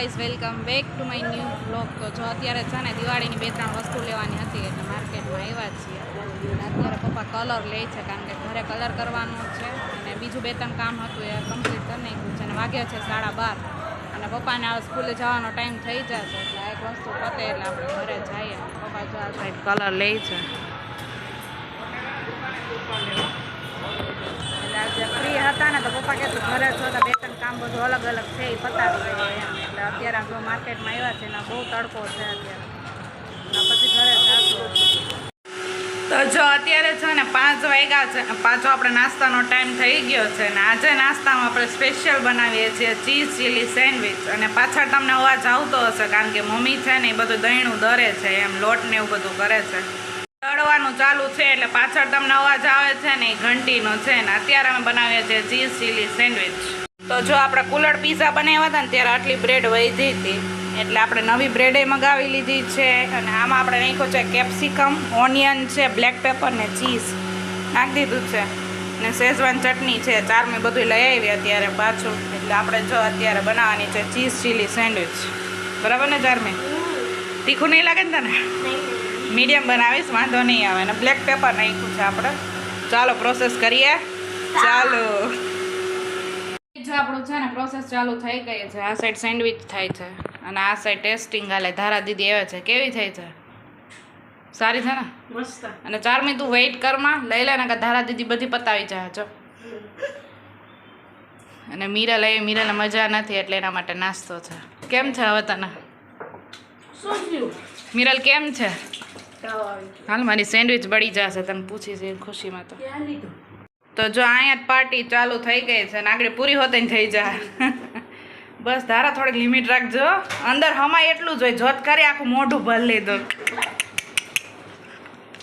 Guys, welcome back to my new blog. તો જો અત્યારે છે ને દિવાળીની બે ત્રણ વસ્તુ લેવાની હતી એટલે માર્કેટમાં આવ્યા છીએ. અત્યારે પપ્પા કલર લે છે કારણ કે ઘરે કલર કરવાનું છે. અને બીજું બે ત્રણ કામ હતું એ કમ્પ્લીટ કરી નાખ્યું છે અને વાગ્યા છે સાડા બાર. અને પપ્પાને આ સ્કૂલે જવાનો ટાઈમ થઈ જશે એટલે એક વસ્તુ પતે એટલે આપણે ઘરે જઈએ. પપ્પા જો આ સાઈડ કલર લે છે. એટલે આજે ફ્રી હતા ને તો પપ્પા કહેતું ઘરે છો તો કામ બધું અલગ અલગ છે એ પતાવી એમ. એટલે અત્યારે જો માર્કેટમાં આવ્યા છે ને બહુ તડકો છે અત્યારે. પછી ઘરે તો જો અત્યારે છે ને પાંચ વાગ્યા છે પાછો આપણે નાસ્તાનો ટાઈમ થઈ ગયો છે, ને આજે નાસ્તામાં આપણે સ્પેશિયલ બનાવીએ છીએ ચીઝ ચીલી સેન્ડવિચ અને પાછળ તમને અવાજ આવતો હશે, કારણ કે મમ્મી છે ને એ બધું દહીણું દરે છે, એમ લોટ ને એવું બધું કરે છે. દળવાનું ચાલુ છે, એટલે પાછળ તમને અવાજ આવે છે ને એ ઘંટીનો છે, ને અત્યારે અમે બનાવીએ છીએ ચીઝ ચીલી સેન્ડવિચ તો જો આપણે કુલર પીઝા બનાવ્યા હતા ને ત્યારે આટલી બ્રેડ વધી હતી. એટલે આપણે નવી બ્રેડે મગાવી લીધી છે અને આમાં આપણે નાખ્યો છે કેપ્સિકમ ઓનિયન છે બ્લેક પેપર ને ચીઝ નાખી દીધું છે. ને શેઝવાન ચટણી છે. ચાર મેં બધું લઈ આવી અત્યારે પાછું. એટલે આપણે જો અત્યારે બનાવવાની છે ચીઝ ચીલી સેન્ડવિચ બરાબર ને ચારમી તીખું નહીં લાગે ને તને? મીડિયમ બનાવીશ, વાંધો નહીં આવે. અને બ્લેક પેપર નાખ્યું છે આપણે. ચાલો પ્રોસેસ કરીએ. ચાલો. જો આપણું છે ને પ્રોસેસ ચાલુ થઈ ગઈ છે. આ સાઈડ સેન્ડવિચ થાય છે. અને આ સાઈડ ટેસ્ટિંગ હાલે. ધારા દીદી આવે છે. કેવી થઈ છે? સારી છે ને? મસ્ત. અને ચારમી તું વેઇટ કરમાં લઈ લે ને કે ધારા દીદી બધી પતાવી જાય જો. અને મીરા લઈ મીરાને મજા નથી એટલે એના માટે નાસ્તો છે. કેમ છે હવે તને? મિરલ કેમ છે? હાલ મારી સેન્ડવિચ બળી જશે. તને પૂછી છે ખુશીમાં તો. તો જો અહીંયા જ પાર્ટી ચાલુ થઈ ગઈ છે અને આગળ પૂરી હોતી થઈ જાય. બસ ધારા થોડીક લિમિટ રાખજો. અંદર હમાય એટલું જ હોય. જોત કરી આખું મોઢું ભર લીધું.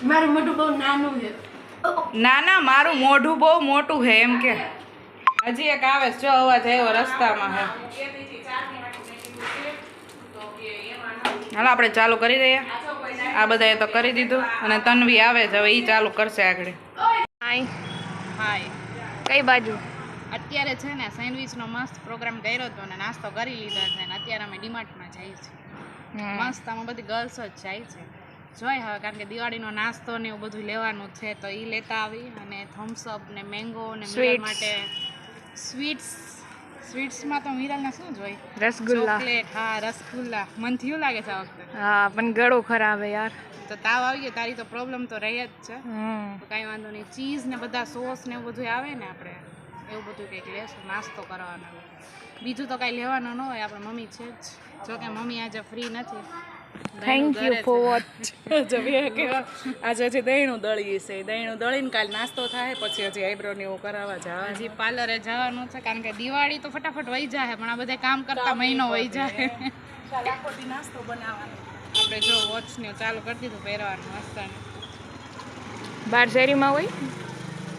મારું મોઢું બહુ નાનું છે. ના ના મારું મોઢું બહુ મોટું છે એમ કે. હજી એક આવે છે, જો અવાજ આવ્યો રસ્તામાં હે. હાલો આપણે ચાલુ કરી દઈએ. આ બધાએ તો કરી દીધું. અને તન્વી આવે છે. હવે એ ચાલુ કરશે આગળ. હાય હાય. કઈ બાજુ? અત્યારે છે ને સેન્ડવિચનો મસ્ત પ્રોગ્રામ કર્યો હતો નાસ્તો કરી લીધો છે અને અત્યારે અમે ડીમાર્ટમાં જઈએ છીએ. મસ્ત આમાં બધી ગર્લ્સ જ જાય છે. જોઈ હવે કારણ કે દિવાળીનો નાસ્તો ને એવું બધું લેવાનું છે તો એ લેતા આવી અને થમ્સઅપ ને મેંગો ને મીરલ માટે સ્વીટ્સ સ્વીટ્સમાં તો મીરલને શું જોઈ રસગુલ્લા. ચોકલેટ હા રસગુલ્લા. મન થયું લાગે છે આ વખતે. હા પણ ગળો ખરાબ યાર. તો તાવ આવી ગયો તારી તો પ્રોબ્લેમ તો રહે જ છે. તો કાંઈ વાંધો નહીં. ચીઝ ને બધા સોસ ને એવું બધું આવે ને આપણે એવું બધું કંઈક લેશું નાસ્તો કરવાનો. બીજું તો કાંઈ લેવાનું ન હોય આપણે મમ્મી છે જ. જો કે મમ્મી આજે ફ્રી નથી. થેન્ક યુ ફોર વોચ આજે હજી દહીણું દળીએ છે. દહીણું દળીને કાલ નાસ્તો થાય પછી હજી આઈબ્રો ને એવું કરાવવા જવા હજી પાર્લરે જવાનું છે કારણ કે દિવાળી તો ફટાફટ વહી જાય પણ આ બધા કામ કરતા મહિનો વહી જાય નાસ્તો બનાવવાનો. આપણે જો વોચ ને ચાલુ કરી દીધું પહેરવાનું મસ્ત બાર શેરીમાં હોય?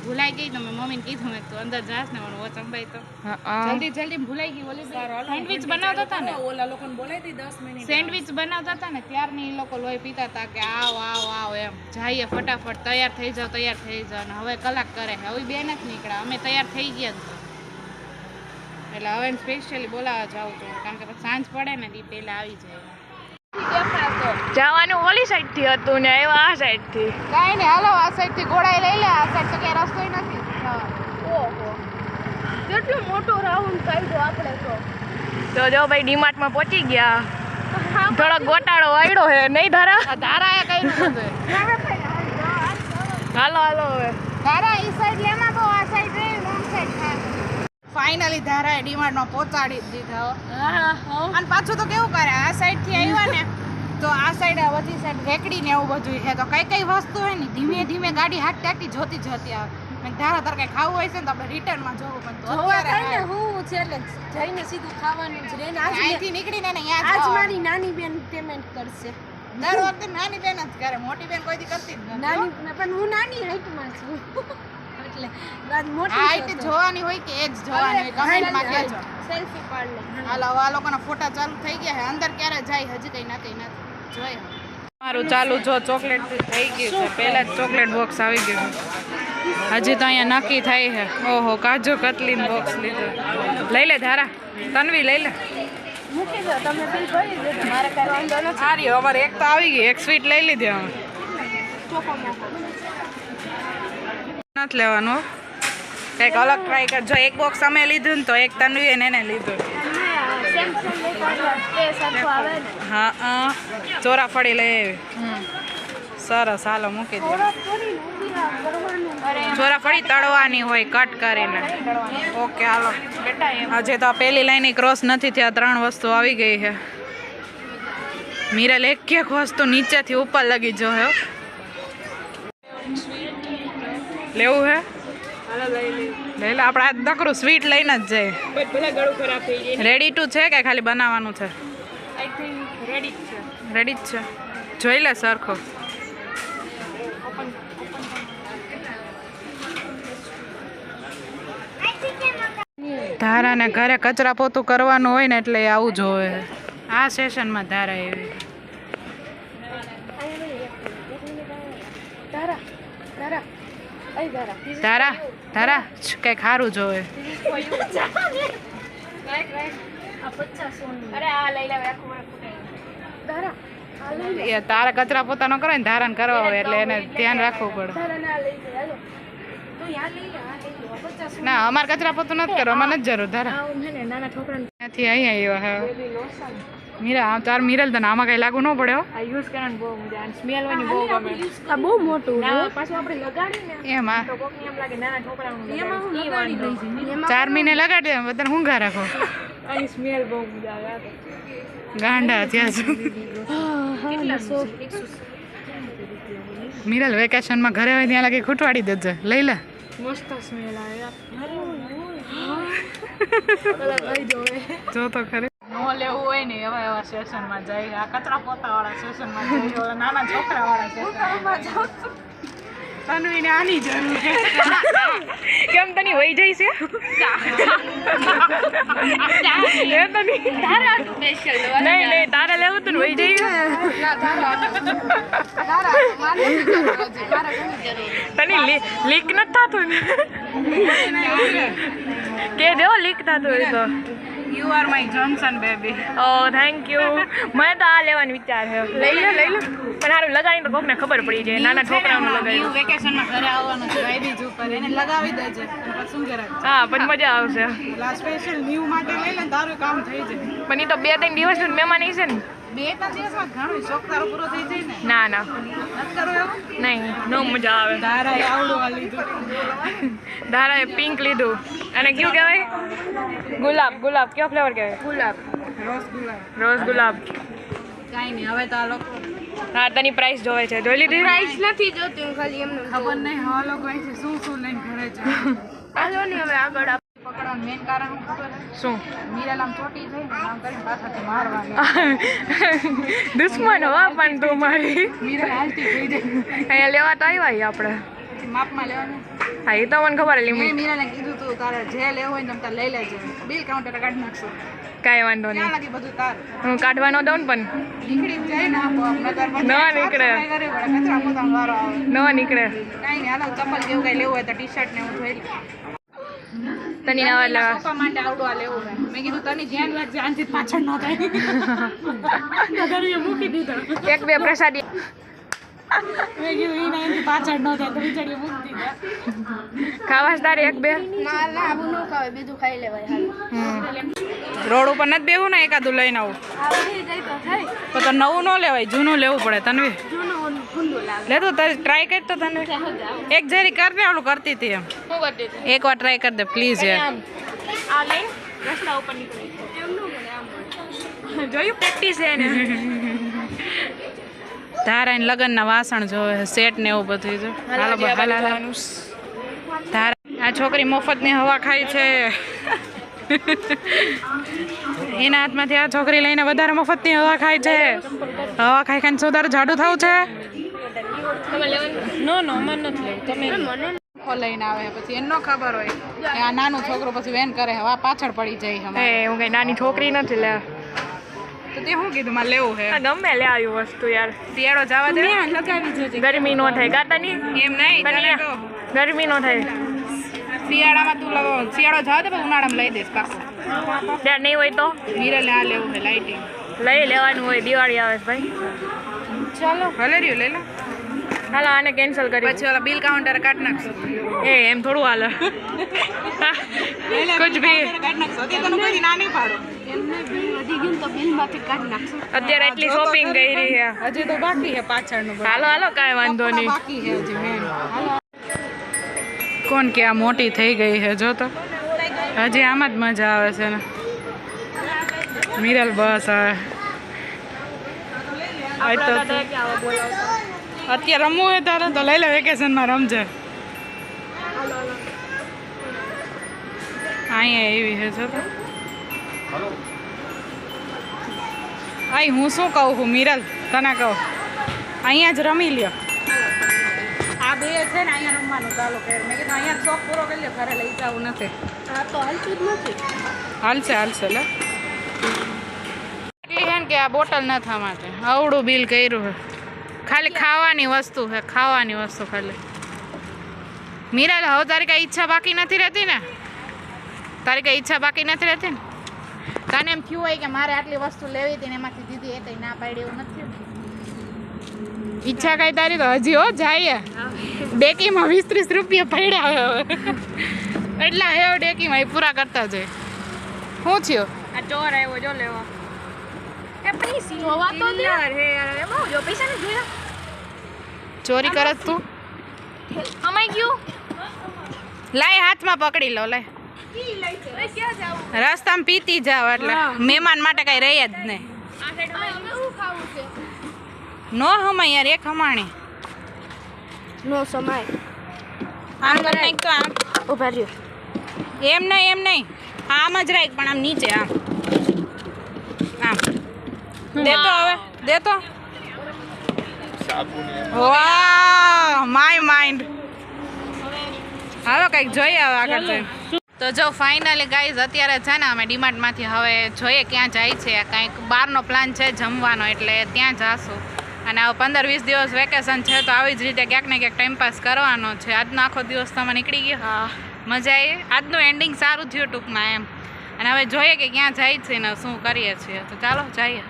ભૂલાઈ ગઈ તમે મમ્મીને કીધું મેં તું અંદર જાસ ને મને વોચ અંબાઈ તો. હા જલ્દી જલ્દી ભૂલાઈ ગઈ ઓલી સેન્ડવિચ બનાવતા હતા ને? ઓલા લોકોને બોલાવી દી દસ મિનિટ સેન્ડવિચ બનાવતા હતા ને ત્યારની એ લોકો લોહી પીતા હતા કે આવ આવ આવ એમ. જઈએ ફટાફટ તૈયાર થઈ જાઓ તૈયાર થઈ જાઓ. ને હવે કલાક કરે છે. હવે બે નથી નીકળ્યા. અમે તૈયાર થઈ ગયા જ એટલે હવે સ્પેશિયલી બોલાવવા જાઉં છું કારણ કે પછી સાંજ પડે ને એ પહેલાં આવી જાય. જવાનું ઓલી સાઈડથી હતું ને આવ્યા આ સાઈડથી. કઈ નહીં હાલો આ સાઈડથી ઘોડાઈ લઈ લે આ સાઈડ તો ક્યાંય રસ્તો નથી ઓહો. કેટલું મોટું રાઉન્ડ કાઢ્યો આપણે તો. તો જો ભાઈ ડીમાર્ટમાં પહોંચી ગયા. થોડો ગોટાળો વાયડો હે નહીં ધારા? ધારા એ કર્યું હાલો હાલો હવે ધારા ઈ સાઈડ લેમાં તો આ સાઈડ રે રોંગ સાઈડ થાય ફાઇનલી ધારાએ ડીમાર્ટમાં પહોંચાડી દીધા. અને પાછું તો કેવું કરે આ સાઈડથી આવ્યા ને તો આ સાઈડ આ બધી સાઈડ રેકડી ને એવું બધું છે. તો કઈ કઈ વસ્તુ હોય ને ધીમે ધીમે ગાડી હાકતી હાકતી જોતી જોતી આવે. મેં ધારા તાર કઈ ખાવું હોય છે ને તો આપણે રિટર્નમાં જવું પણ અત્યારે હું. છે એટલે જઈને સીધું ખાવાનું જ રહે અહીંથી નીકળીને ને આજ મારી નાની બેન પેમેન્ટ કરશે. દર વખતે નાની બેન જ કરે મોટી બેન કોઈ કરતી જ નથી નાની પણ હું નાની હાઈટમાં છું. એટલે આજ મોટી હાઈટ જોવાની હોય કે એજ જોવાની હોય કમેન્ટમાં કહેજો. સેલ્ફી પાડ લે. હાલો આ લોકોના ફોટા ચાલુ થઈ ગયા છે. અંદર ક્યારે જાય હજી કઈ નક્કી નથી. જોઈ મારું ચાલુ જો ચોકલેટ થઈ ગયું છે. પહેલા જ ચોકલેટ બોક્સ આવી ગયું હજી તો અહીંયા નક્કી થાય છે. ઓહો કાજુ કતલીન બોક્સ લીધો. લઈ લે ધારા. તનવી લઈ લે. મૂકી દો તમે બિલ ભરી દેજો મારે કાંઈ વાંધો નથી. સારી અમારે એક તો આવી ગઈ એક સ્વીટ લઈ લીધી અમે. ચોકો મોકો નથી લેવાનું. કંઈક અલગ ટ્રાય કરજો એક બોક્સ અમે લીધું ને તો એક તનવી એને લીધું. હા હા. ચોરાફળી લઈ આવી સરસ, હાલો મૂકી દો. ચોરાફળી તળવાની હોય કટ કરીને. ઓકે, હાલો. હજે તો પહેલી લાઈન ક્રોસ નથી થયા. ત્રણ વસ્તુ આવી ગઈ છે. મીરલ એક એક વસ્તુ નીચેથી ઉપર લગી જો હે. લેવું હે? લઈ લે. આપણે આ નકરું સ્વીટ લઈને જ જાય. રેડી ટુ છે કે ખાલી બનાવવાનું છે? રેડી જ છે. જોઈ લે સરખો. ધારાને ઘરે કચરા પોતું કરવાનું હોય ને એટલે આવું જોવે આ સેશનમાં ધારા એવી તારા તારા તારા છ, કંઈક સારું જોવે. તારા તારે કચરા પોતાનો કરો ને ધારણ કરવા હોય એટલે એને ધ્યાન રાખવું પડે. ના અમારે કચરા પોતું નથી કરો અમારે નથી જરૂર ધારા. ત્યાંથી અહીંયા આવ્યો હા. મીરા તાર મીરલ તને આમાં કઈ લાગુ ન પડ્યો આ યુઝ કરન બહુ મજા આવે. સ્મેલ વાની બહુ ગમે. આ બહુ મોટું પાછું આપણે લગાડી ને એમાં તો કોકને એમ લાગે નાના ઢોકળાનું એમાં હું લગાડી દઈ છું ચાર મહિને લગાડે બધા હુંગા રાખો. આની સ્મેલ બહુ મજા આવે ગાંડા ત્યાં સુધી મીરલ વેકેશનમાં ઘરે હોય ત્યાં લાગે ખૂટવાડી દેજે. લઈ લે. મસ્ત સ્મેલ આવે જો તો ખરી. નો લેવું હોય ને એવા એવા સેશનમાં જાય. આ કચરા પોતાવાળા સેશનમાં જઈ ઓલા નાના છોકરાવાળા સેશનમાં જાઉં તન્વીને આની જરૂર છે. કેમ તની વહી જાય છે? એ તની નહીં નહીં તારે લેવું તું ને વહી જાય તની લીક નથી થતું ને? કે દેવો લીક થતું હોય તો. You are my Johnson baby O thank you મને તો આ લેવાનો વિચાર છે. લઈ લો લઈ લો. પણ હારું લગાડીને તો કોકને ખબર પડી જાય. નાના છોકરાઓને યુ લગાવી વેકેશનમાં ઘરે આવવાનું છે ભાઈ બીજ ઉપર. એને લગાવી દેજે. શું કરે હા પણ મજા આવશે. સ્પેશિયલ ન્યુ માટે લઈ લે તારું કામ થઈ જાય. પણ એ તો બે ત્રણ દિવસ મહેમાન છે ને. બે ત્રણ દિવસમાં ઘણું શોખ પૂરો થઈ જાય ને? ના નહીં નો મજા આવે. આવડું લીધું. ધારાએ પિંક લીધું. અને કયું કહેવાય? ગુલાબ ગુલાબ. કયો ફ્લેવર કહેવાય? ગુલાબ. રસગુલ્લા રોઝ ગુલાબ. કાંઈ નહીં હવે તો આ લોકો હા તની પ્રાઇસ જોવે છે. જોઈ લીધી? પ્રાઇસ નથી જોતી ખાલી એમનું ખબર નહીં હા લોકો શું શું લઈને ઘરે છે? હાલો ને હવે આગળ પકડવાનું મેન કારણ શું ખબર શું? મીરાલ ચોટી થઈ ને આમ કરીને પાછળથી મારવાની દુશ્મન હોવા પણ તું મારી. હાલતી થઈ જાય અહીંયા લેવા તો આવ્યા આપણે. માપમાં લેવાનું. હા એ તો મને ખબર લિમિટ મીરાને કીધું તું તારે જે લેવું હોય ને તારે લઈ લેજે. બિલ કાઉન્ટર કાઢી નાખશું. કાંઈ વાંધો નહીં. બધું તાર? હું કાઢવા ન દઉં ને પણ. ને નીકળે. ન નીકળે. કાંઈ નહીં હાલો ચપ્પલ જેવું કાંઈ લેવું હોય તો ટી શર્ટ ને એવું જોઈ તની નવા એટલે પપ્પા માટે આવડવા લેવું મેં કીધું તને ધ્યાન રાખજે આનથી પાછળ ન થાય. નગરીએ મૂકી દીધો. એક બે પ્રસાદી. મેં કીધું એને એનાથી પાછળ ન થાય તો બિચારીએ મૂકી દીધા. ખાવા જ એક બે. ના ના આવું ન ખાવે બીજું ખાઈ લેવાય હાલ. રોડ ઉપર નથી બેવું ને એકાદું લઈને આવું. તો નવું ન લેવાય જૂનું લેવું પડે તનવી. લે તો તારે ટ્રાય કરી તો તનવી. એક જરી કર ને ઓલું કરતી હતી એમ. એક વાર ટ્રાય કરી દે પ્લીઝ યાર. રસ્તા ઉપર નીકળી. જોયું? પ્રેક્ટિસ છે ને તારા એને લગ્નના વાસણ જોવે સેટ ને એવું બધું જો. હાલો હાલ, આ છોકરી મફતની હવા ખાય છે. એના હાથમાંથી આ છોકરી લઈને વધારે મફતની હવા ખાય છે. હવા ખાઈ ખાઈને શું તારું જાડું થવું છે. નો નો મન નથી તમે લઈને આવે પછી એનો ખબર હોય. કે આ નાનું છોકરો પછી વેન કરે હવા પાછળ પડી જાય એ હું કઈ નાની છોકરી નથી લે. તો તે શું કીધું? મારે લેવું છે. આ ગમે લે આવ્યું વસ્તુ યાર. શિયાળો જવા દે. લગાવી જજે? ગરમી નો થાય. ગાતા નહીં? એમ નહીં ગરમી નો થાય. શિયાળામાં તું લગાવ શિયાળો જવા દે ઉનાળામાં લઈ દઈશ પાછું. ત્યાં નહીં હોય તો? મીરાલે આ લેવું છે લાઇટિંગ લઈ લેવાનું હોય દિવાળી આવે ભાઈ. ચાલો ભલે રહ્યું લઈ લો. હાલો આને કેન્સલ કરી. પછી ઓલા બિલ કાઉન્ટર કાઢ નાખશો. એ એમ થોડું હાલ. કુછ ભી. કાઢ નાખશો. અત્યારે તને કોઈ ના નહીં પાડો અત્યારે એટલી શોપિંગ કરી છે હજી તો બાકી છે પાછળનું હાલો હાલો કાંઈ વાંધો નહીં. બાકી છે હજી મેન કોણ કે આ મોટી થઈ ગઈ છે જો તો. હજી આમાં જ મજા આવે છે ને. મિરલ બસ હવે અત્યારે રમવું હોય તારે તો લઈ લે વેકેશનમાં રમજે. અહીંયા એવી છે જો તો. આઈ હું શું કહું છું? મિરલ તને કહું. અહીંયા જ રમી લ્યો. આ બે છે ને અહીંયા રમવાનું ચાલુ કર મેં કીધું અહીંયા શોખ પૂરો કરી લ્યો ઘરે લઈ જવું નથી. આ તો હાલતું જ નથી. હાલશે હાલશે લે. એટલી છે ને કે આ બોટલ ન થવા માટે. અવડું બિલ કર્યું છે ખાલી ખાવાની વસ્તુ છે ખાવાની વસ્તુ ખાલી. મીરાલ હવે તારી કઈ ઈચ્છા બાકી નથી રહેતી ને? તારી કઈ ઈચ્છા બાકી નથી રહેતી ને? તને એમ થયું હોય કે મારે આટલી વસ્તુ લેવી હતી ને એમાંથી દીધી એ કઈ ના પાડી એવું નથી ઈચ્છા કઈ તારી તો હજી હો જાય ડેકીમાં વીસ ત્રીસ રૂપિયા પડ્યા હવે. એટલા હે ડેકીમાં એ પૂરા કરતા જાય શું થયું? આ ચોર આવ્યો જો લેવા. ચોરી કરત તું? અમાઈ ગયું? લાય હાથમાં પકડી લો લાય. રસ્તામાં પીતી જાવ એટલે મહેમાન માટે કઈ રહી જ નહીં. નો હમાય યાર એક હમાણી. નો સમાય. આમ કરી નાખ તો આમ. ઊભા રહ્યો. એમ નહીં એમ નહીં. આમ જ રાખ પણ આમ નીચે આમ. આમ. દેતો હવે દેતો વાહ માય માઇન્ડ. હાલો કંઈક જોઈએ હવે આગળ જઈને. તો જો ફાઇનલી ગાઈઝ અત્યારે છે ને અમે ડીમાર્ટમાંથી હવે જોઈએ ક્યાં જાય છે. કાંઈક બહારનો પ્લાન છે જમવાનો એટલે ત્યાં જાશું. અને હવે પંદર વીસ દિવસ વેકેશન છે તો આવી જ રીતે ક્યાંક ને ક્યાંક ટાઈમ પાસ કરવાનો છે. આજનો આખો દિવસ તમે નીકળી ગયો? હા. મજા આવી? આજનું એન્ડિંગ સારું થયું ટૂંકમાં એમ. અને હવે જોઈએ કે ક્યાં જાય છે ને શું કરીએ છીએ. તો ચાલો જઈએ.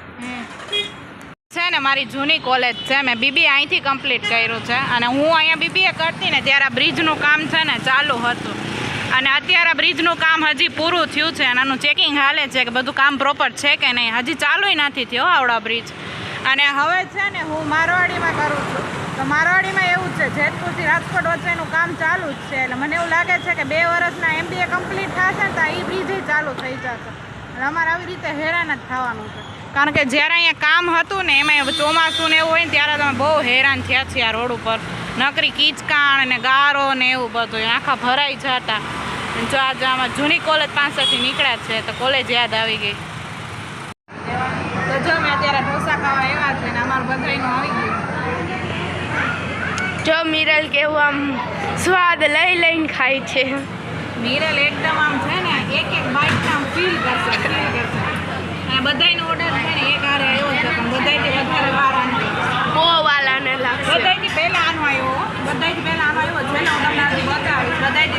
છે ને મારી જૂની કોલેજ છે મેં બીબી અહીંથી કમ્પ્લીટ કર્યું છે. અને હું અહીંયા બીબીએ કરતી ને ત્યારે આ બ્રિજનું કામ છે ને ચાલુ હતું. અને અત્યારે બ્રિજનું કામ હજી પૂરું થયું છે અને આનું ચેકિંગ હાલે છે કે બધું કામ પ્રોપર છે કે નહીં. હજી ચાલુ નથી થયો આવડા બ્રિજ. અને હવે છે ને હું મારવાડીમાં કરું છું. તો મારવાડીમાં એવું છે, જેતપુરથી રાજકોટ વચ્ચેનું કામ ચાલુ જ છે. એટલે મને એવું લાગે છે કે બે વર્ષના એમબીએ કમ્પ્લીટ થશે ને તો એ બ્રિજ ચાલુ થઈ જશે. એટલે અમારે આવી રીતે હેરાન જ થવાનું છે. કારણ કે જ્યારે અહીંયા કામ હતું ને એમાં ચોમાસું ને એવું હોય ને ત્યારે તમે બહુ હેરાન થયા છે આ રોડ ઉપર. નકરી કીચકાણ ને ગારો ને એવું બધું. આખા ભરાઈ જતા. જો આજે આમાં જૂની કોલેજ પાસેથી નીકળ્યા છે તો કોલેજ યાદ આવી ગઈ. તો જો મેં અત્યારે ઢોસા ખાવા એવા છે ને અમારું બધાયનું આવી ગયું. જો મિરલ કેવું આમ સ્વાદ લઈ લઈને ખાય છે. મિરલ એકદમ આમ છે ને એક એક આમ ફીલ કરશે ફીલ કરશે. બધાયનો ઓર્ડર છે ને એક હારે આવ્યો છે પણ બધાયથી વધારે વાર આનો વાલાને લાગશે. બધાયથી પહેલા આનો આવ્યો. બધાયથી પહેલા આનો આવ્યો છે ને હું તમને આજે બતાવીશ બધાયથી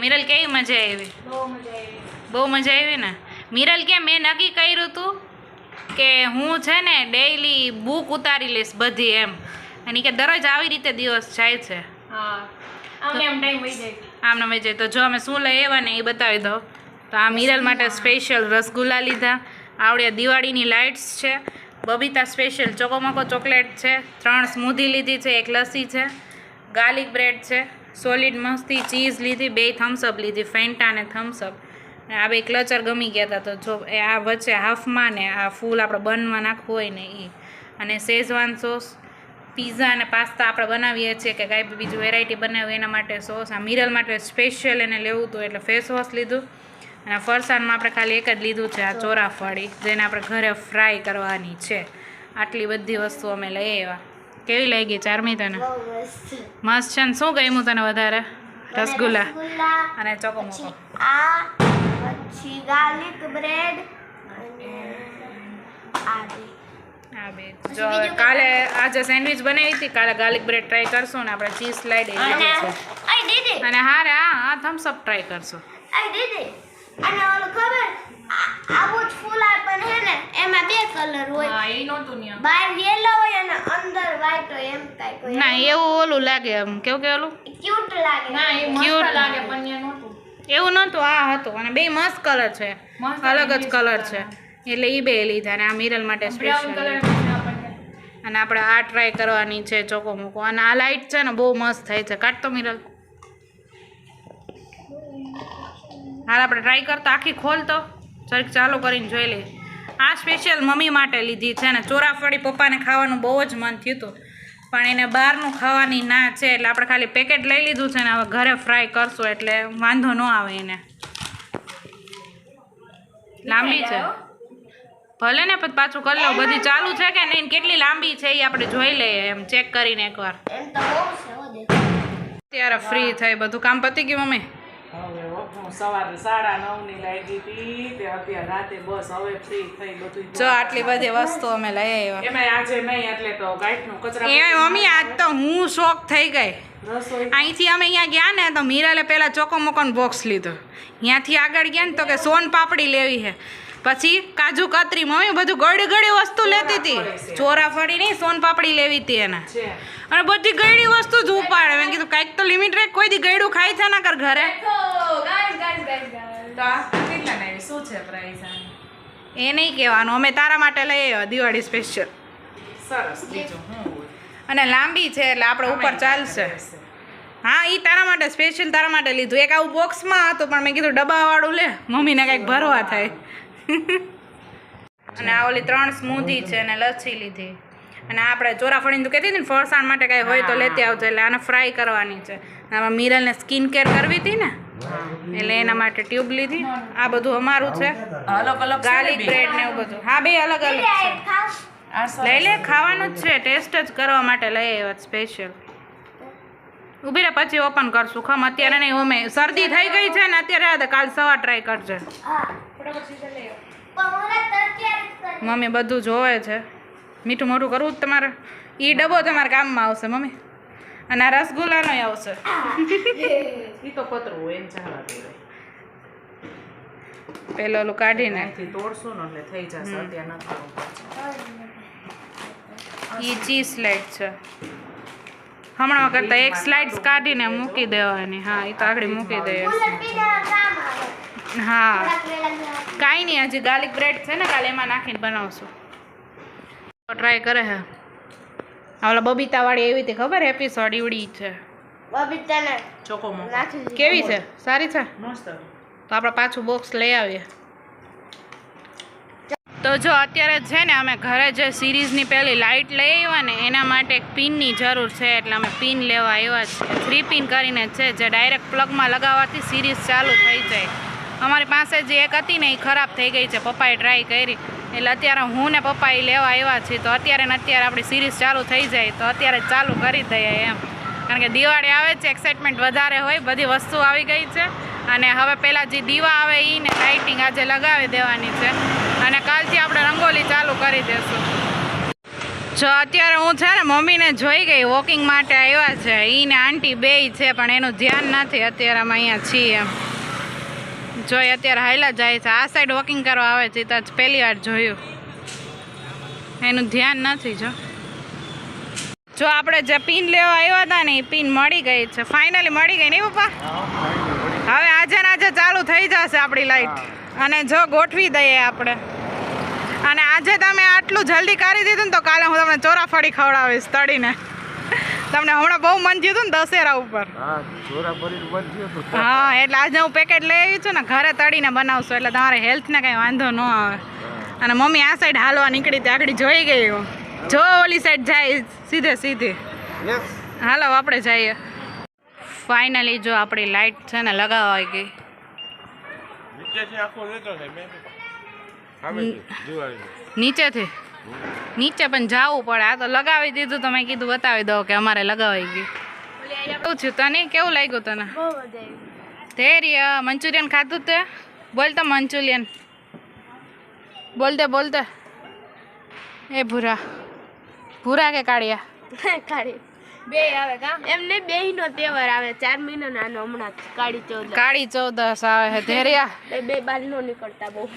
મિરલ કેવી મજા આવી? બહુ મજા આવી. ને? મિરલ કે મેં નક્કી કર્યું હતું કે હું છે ને ડેઈલી બુક ઉતારી લઈશ બધી એમ. અને કે દરરોજ આવી રીતે દિવસ જાય છે. હા. આમ એમ ટાઈમ વહી જાય. આમને નમે જાય તો જો અમે શું લઈ આવ્યા ને એ બતાવી દો તો આ મિરલ માટે સ્પેશિયલ રસગુલ્લા લીધા. આવડે દિવાળીની લાઇટ્સ છે. બબીતા સ્પેશિયલ ચોકોમકો ચોકલેટ છે. ત્રણ સ્મૂધી લીધી છે, એક લસ્સી છે. ગાર્લિક બ્રેડ છે. સોલિડ મસ્તી ચીઝ લીધી, બે થમ્સઅપ લીધી ફેન્ટા અને થમ્સઅપ આ બે ક્લચર ગમી ગયા હતા તો જો એ આ વચ્ચે હાફમાં ને આ ફૂલ આપણે બનમાં નાખવું હોય ને એ અને શેઝવાન સોસ પીઝા અને પાસ્તા આપણે બનાવીએ છીએ કે કાંઈ બીજું વેરાયટી બનાવી એના માટે સોસ આ મિરલ માટે સ્પેશિયલ એને લેવું હતું એટલે ફેસ વોશ લીધું. અને ફરસાણમાં આપણે ખાલી એક જ લીધું છે આ ચોરાફળી જેને આપણે ઘરે ફ્રાય કરવાની છે. આટલી બધી વસ્તુ અમે લઈ આવ્યા. કેવી લાગી ચારમી તને? મસ્ત. છે ને? શું ગમ્યું તને વધારે? રસગુલ્લા. અને ચોકોમોકો આ પછી ગાર્લિક બ્રેડ અને આ. હા બે જો કાલે આજે સેન્ડવિચ બનાવી હતી કાલે ગાર્લિક બ્રેડ ટ્રાય કરશું ને આપણે ચીઝ સ્લાઇડ છે અને હારે હા હા થમ્સઅપ ટ્રાય કરશો. અને ઓલું ખબર આવું જ ફૂલ પણ હે ને એમાં બે કલર હોય. હા એ નહોતું ન્યા બહાર યેલો હોય અને અંદર વ્હાઈટ હોય એમ કાંઈક હોય. ના એવું ઓલું લાગે એમ. કેવું કે ઓલું? ક્યુટ લાગે. ના એ મસ્ત લાગે પણ ન્યા નહોતું. એવું નહોતું આ હતું. અને બે મસ્ત કલર છે. અલગ જ કલર છે. એટલે એ બે લીધા અને આ મિરલ માટે સ્પેશિયલ અને આપણે આ ટ્રાય કરવાની છે ચોકો મૂકો. અને આ લાઇટ છે ને બહુ મસ્ત થાય છે. કાઢતો મિરલ. હાલ આપણે ટ્રાય કરતા આખી ખોલતો સરખ ચાલુ કરીને જોઈ લઈએ. આ સ્પેશિયલ મમ્મી માટે લીધી છે ને. ચોરાફળી પપ્પાને ખાવાનું બહુ જ મન થયું હતું. પણ એને બહારનું ખાવાની ના છે એટલે આપણે ખાલી પેકેટ લઈ લીધું છે ને. હવે ઘરે ફ્રાય કરશું એટલે વાંધો ન આવે એને. લાંબી છે. ભલે ને પછી પાછું કરી લઉં. બધી ચાલુ છે કે નહીં કેટલી લાંબી છે એ આપણે જોઈ લઈએ એમ ચેક કરીને એકવાર. એમ તો બહુ છે હો દેખો ત્યારે ફ્રી થઈ બધું. કામ પતી ગયું મમ્મી? હવે હું સવારે સાડા નવની લાગી હતી તે અત્યારે રાતે બસ હવે ફ્રી થઈ બધું જો આટલી બધી વસ્તુ અમે લઈ આવ્યા. એમાંય આજે નહીં એટલે તો ગાંઠનું કચરા એ મમ્મી આજ તો હું શોખ થઈ ગઈ. અહીંથી અમે અહીંયા ગયા ને તો મીરાલે પેલા ચોકો મોકોન બોક્સ લીધો. ત્યાંથી આગળ ગયા ને તો કે સોન પાપડી લેવી છે. પછી કાજુ કતરી મમ્મી બધું ગળી ગળી વસ્તુ લેતી હતી. ચોરાફળી નહીં સોન પાપડી લેવી હતી એને. અને બધી ગળી વસ્તુ જ ઉપાડે. મેં કીધું કાંઈક તો લિમિટ રહે કોઈ દી ગળ્યું ખાય છે ના કર ઘરે. એ નહીં કહેવાનું. અમે તારા માટે લઈ દિવાળી સ્પેશિયલ સરસ. અને લાંબી છે એટલે આપણે ઉપર ચાલશે. હા એ તારા માટે સ્પેશિયલ તારા માટે લીધું. એક આવું બોક્સમાં હતું પણ મેં કીધું ડબ્બાવાળું લે. મમ્મીને કંઈક ભરવા થાય. અને આ ઓલી ત્રણ સ્મૂધી છે અને લચ્છી લીધી. અને આપણે ચોરાફળીને તું કહેતી હતી ને ફરસાણ માટે કાંઈ હોય તો લેતી આવજો એટલે આને ફ્રાય કરવાની છે. આમાં મિરલને સ્કિન કેર કરવી હતી ને એટલે એના માટે ટ્યુબ લીધી. આ બધું અમારું છે. અલગ અલગ ગાર્લિક બ્રેડ ને એવું બધું. હા બે અલગ અલગ છે. લઈ લે ખાવાનું જ છે ટેસ્ટ જ કરવા માટે લઈ આવ્યા સ્પેશિયલ ઊભી રહે પછી ઓપન કરશું. ખમ અત્યારે નહીં ઓમે શરદી થઈ ગઈ છે ને અત્યારે કાલ સવાર ટ્રાય કરજે. મમ્મી બધું જોવે છે. મીઠું મોઢું કરવું જ તમારે. એ ડબ્બો તમારા કામમાં આવશે મમ્મી. અને આ રસગુલ્લાનો આવશે. તો પતરું હોય દેવાય. પેલો ઓલું કાઢીને. તોડશું ને એટલે થઈ જશે અત્યારે એ ચીઝ સ્લાઇડ છે. હમણાં કરતાં એક સ્લાઇડ્સ કાઢીને મૂકી દેવાની. હા એ તો આગળ મૂકી આવે હા. કાંઈ નહીં હજી ગાર્લિક બ્રેડ છે ને કાલે એમાં નાખીને બનાવશું. ટ્રાય કરે હે. ઓલા બબીતાવાળી એવી હતી ખબર? એપિસોડ ઈવડી છે. બબીતાને કેવી છે? સારી છે? મસ્ત. તો આપણે પાછું બોક્સ લઈ આવીએ. તો જો અત્યારે છે ને અમે ઘરે જે સિરીઝની પહેલી લાઇટ લઈ આવ્યા ને એના માટે એક પિનની જરૂર છે એટલે અમે પિન લેવા આવ્યા છીએ. થ્રી પિન કરીને છે જે ડાયરેક્ટ પ્લગમાં લગાવવાથી સિરીઝ ચાલુ થઈ જાય. અમારી પાસે જે એક હતી ને એ ખરાબ થઈ ગઈ છે. પપ્પાએ ટ્રાય કરી. એટલે અત્યારે હું ને પપ્પા એ લેવા આવ્યા છીએ. તો અત્યારે ને અત્યારે આપણી સિરીઝ ચાલુ થઈ જાય. તો અત્યારે ચાલુ કરી દઈએ એમ. કારણ કે દિવાળી આવે છે એક્સાઇટમેન્ટ વધારે હોય, બધી વસ્તુ આવી ગઈ છે. અને હવે પહેલાં જે દીવા આવે એ ને લાઇટિંગ આજે લગાવી દેવાની છે. અને કાલથી આપણે રંગોલી ચાલુ કરી દેશું. જો અત્યારે હું છે ને મમ્મીને જોઈ ગઈ વોકિંગ માટે આવ્યા છે. એ ને આંટી બેય છે, પણ એનું ધ્યાન નથી. અત્યારે અમે અહીંયા છીએ. એમ જોઈ અત્યારે હાઈલા જાય છે. આ સાઈડ વોકિંગ કરવા આવે છે તો પહેલી વાર જોયું. એનું ધ્યાન નથી, જો. જો આપણે જે પિન લેવા આવ્યા હતા ને, એ પિન મળી ગઈ છે. ફાઇનલી મળી ગઈ નહીં પપ્પા? હવે આજે ને આજે ચાલુ થઈ જશે આપણી લાઈટ અને જો ગોઠવી દઈએ આપણે. અને આજે તમે આટલું જલ્દી કરી દીધું ને, તો કાલે હું તમને ચોરાફળી ખવડાવીશ તળીને. તમને હમણાં બહુ મન થયું હતું ને દશેરા ઉપર. હા એટલે આજે હું પેકેટ લઈ આવી છું ને ઘરે તળીને બનાવશું એટલે તમારે હેલ્થને કંઈ વાંધો ન આવે. અને મમ્મી આ સાઈડ હાલવા નીકળી તે આગળ જોઈ ગઈ હું. જો ઓલી સાઈડ જાય સીધે સીધી. હાલો આપણે જઈએ. ફાઇનલી જો આપણી લાઈટ છે ને લગાવવા ગઈ. નીચેથી. છે નીચે પણ જવું પડે. આ તો લગાવી દીધું તમે કીધું બતાવી દો કે અમારે લગાવાઈ ગયું. કેવું થયું તને? કેવું લાગ્યું તને? બહુ મજા આવી. તે રિયા મંચુરિયન ખાધું તે? બોલતો મંચુરિયન. બોલતે બોલતે એ ભૂરા. ભૂરા કે કાળિયા? બે આવે કા? એમને બે નો તહેવાર આવે. ચાર મહિના નાનો હમણાં કાળી ચૌદ કાળી ચૌદસ આવે છે ધેરિયા. બે નો નીકળતા બહુ.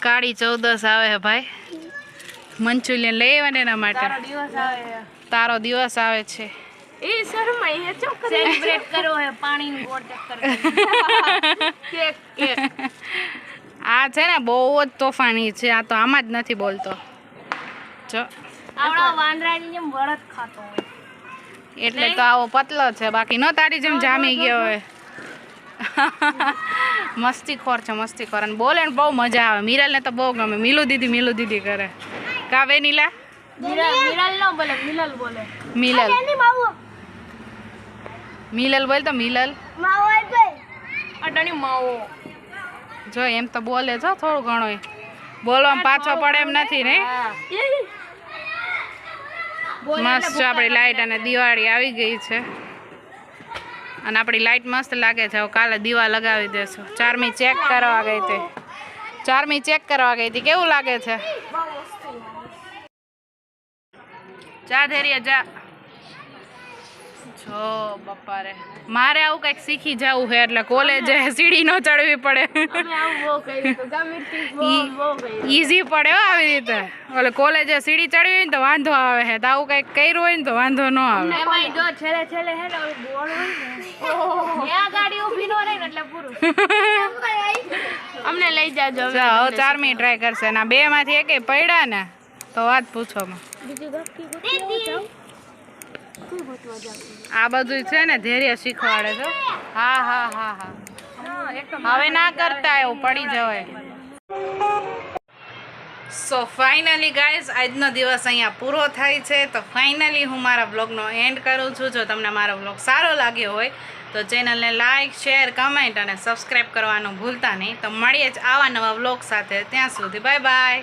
કાળી ચૌદસ આવે છે ભાઈ. મંચુરિયન લઈ આવ્યા ને એના માટે. તારો દિવસ આવે. છે. એ શરમાઈ છોકરી સેલિબ્રેટ કરવો હે પાણીની બોટલ કરવી કેક કેક આ છે ને બહુ જ તોફાની છે આ તો આમાં જ નથી બોલતો. જો આવડા વાંદરાની જેમ વળત ખાતો હોય. એટલે તો આવો પતલો છે બાકી ન તારી જેમ જામી ગયો હોય. મસ્તીખોર છે મસ્તીખોર અને બોલે ને બહુ મજા આવે. મિરલને તો બહુ ગમે. મિલુ દીદી મિલુ દીદી કરે. કા બે નીલા? મિલલ બોલે. મિલલ. એની માવો. મિલલ બોલ તો મિલલ. જો એમ તો બોલે છો થોડું ઘણો બોલવામાં પાછો પડે એમ નથી ને? મસ્ત છે આપણી લાઈટ અને દિવાળી આવી ગઈ છે. અને આપણી લાઈટ મસ્ત લાગે છે. હવે કાલે દીવા લગાવી દેશું. ચારમી ચેક કરવા ગઈ હતી. ચારમી ચેક કરવા ગઈ હતી. કેવું લાગે છે? જા ધેરિયા જા. જો બપ્પા રે મારે આવું કંઈક શીખી જવું છે એટલે કોલેજે સીડી ન ચડવી પડે. ઈઝી પડે હો આવી રીતે. ઓલે કોલેજે સીડી ચડવી હોય ને તો વાંધો આવે છે. તો આવું કંઈક કર્યું હોય ને તો વાંધો ન આવે. છેલ્લે છેલ્લે હે ને બોર્ડ હોય ને. ગાડી ઊભી ન રહે એટલે પૂરું. અમને લઈ જાજો ચાર ચારમી ટ્રાય કરશે ના બે માંથી એકે પડ્યા ને. તો વાત પૂછો આ બધું છે ને ધૈર્ય શીખવાડે છે. હા હા હા હા. હવે ના કરતા એવું પડી જવાય. સો ફાઇનલી ગાઈઝ આજનો દિવસ અહીંયા પૂરો થાય છે. તો ફાઇનલી હું મારા બ્લોગનો એન્ડ કરું છું. જો તમને મારો બ્લોગ સારો લાગ્યો હોય તો ચેનલને લાઇક શેર કમેન્ટ અને સબસ્ક્રાઈબ કરવાનું ભૂલતા નહીં. તો મળીએ જ આવા નવા બ્લોગ સાથે. ત્યાં સુધી બાય બાય